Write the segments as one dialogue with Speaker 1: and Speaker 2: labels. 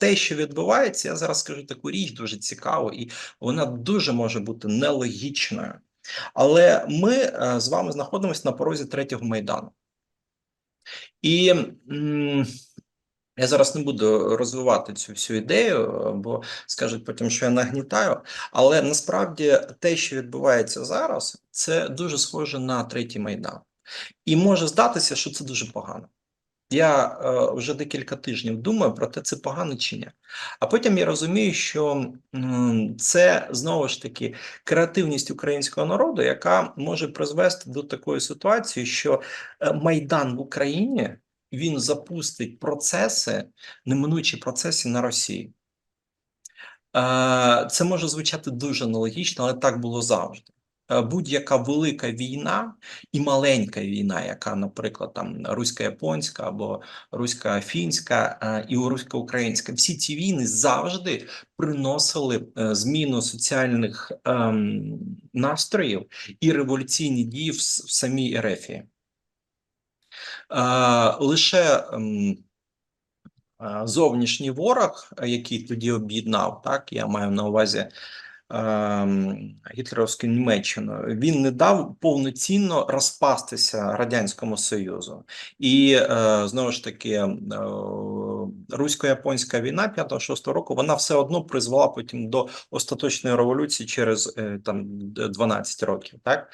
Speaker 1: те, що відбувається, я зараз скажу таку річ дуже цікаву, і вона дуже може бути нелогічною. Але ми е, з вами знаходимося на порозі третього майдану. І я зараз не буду розвивати цю всю ідею, е, бо скажуть потім, що я нагнітаю. Але насправді те, що відбувається зараз, це дуже схоже на третій майдан. І може здатися, що це дуже погано. Я е, вже декілька тижнів думаю про те, це погано чи ні. А потім я розумію, що м, це знову ж таки креативність українського народу, яка може призвести до такої ситуації, що е, майдан в Україні він запустить процеси, неминучі процеси на Росії. Е, Це може звучати дуже нелогічно, але так було завжди. Е, Будь-яка велика війна і маленька війна, яка, наприклад, там русько-японська або русько-фінська е, і русько-українська, всі ці війни завжди приносили е, зміну соціальних ем, настроїв і революційні дії в, в самій Ерефії. Е, лише ем, зовнішній ворог, який тоді об'єднав, так я маю на увазі ем, Німеччиною, він не дав повноцінно розпастися радянському союзу, і е, знову ж таки е, русько-японська війна 5-6 року вона все одно призвела потім до остаточної революції через е, там 12 років, так.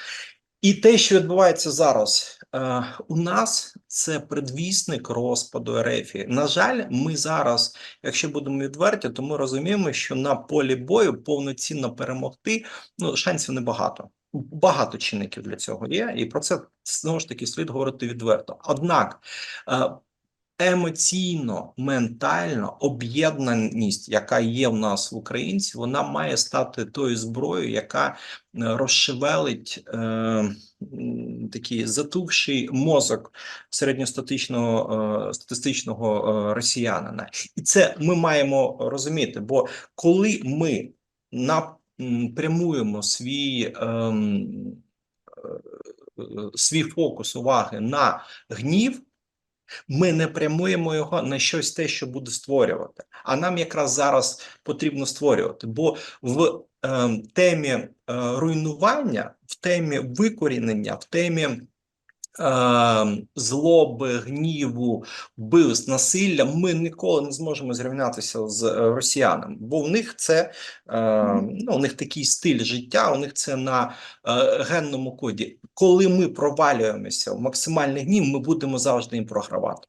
Speaker 1: І те, що відбувається зараз е, у нас, це предвісник розпаду РФ. На жаль, ми зараз, якщо будемо відверті, то ми розуміємо, що на полі бою повноцінно перемогти ну шансів небагато. Багато чинників для цього є, і про це знову ж таки слід говорити відверто. Однак е, емоційно, ментально об'єднаність, яка є в нас в українці, вона має стати тою зброєю, яка е, розшевелить е, такий затухший мозок середньостатичного е, статистичного е, росіянина, і це ми маємо розуміти. Бо коли ми напрямуємо свій ем, е, е, свій фокус уваги на гнів. Ми не прямуємо його на щось те, що буде створювати. А нам якраз зараз потрібно створювати. Бо в е, темі е, руйнування, в темі викорінення, в темі злоби, гніву, вбивств, насилля, ми ніколи не зможемо зрівнятися з е, росіянами, бо в них це е, ну, у них такий стиль життя, у них це на е, генному коді. Коли ми провалюємося в максимальний гнів, ми будемо завжди їм програвати.